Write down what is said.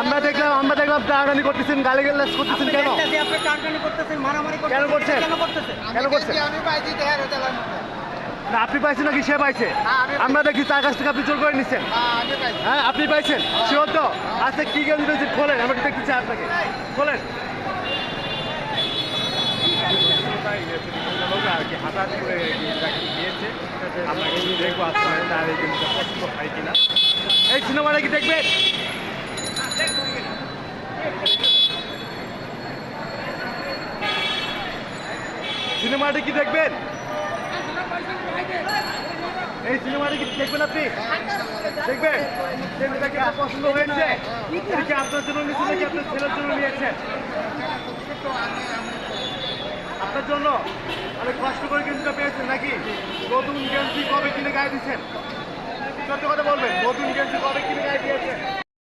আমরা দেখলাম আমরা দেখলাম টানাটানি করতেছেন গালি গালাজ করতেছেন কেন? দেখতেছি আপনি টানটানি করতেছেন, মারামারি কেন করতেছেন, করছেন? কেন করতেছেন? কেন করছেন? না আপনি পাইছেন নাকি সে পাইছে? আমি পাইছি। আমরা দেখি তার কাছ থেকে আপনি জোর করে নিচ্ছেন। হ্যাঁ আমি পাইছি। হ্যাঁ আপনি পাইছেন? শিওর তো? আচ্ছা কি গেম দিতেছি খোলেন আমরা একটু দেখতে চাই আপনাকে। খোলেন। করে দিয়েছে আমরা দেখব তার এই সিনেমাটা কি দেখবেন? সিনেমাটা কি দেখবেন? এই সিনেমাটা কি দেখবেন আপনি? দেখবেন? সিনেমাটা পছন্দ হয়েছে? আপনার জন্য নিয়েছেন নাকি আপনার ছেলের জন্য নিয়েছেন আপনার জন্য? অনেক কষ্ট করে গেঞ্জিটা পেয়েছেন নাকি? নতুন গেঞ্জি কবে কিনে গায়ে দিচ্ছেন? সত্য কথা বলবেন, নতুন গেঞ্জি কবে কিনে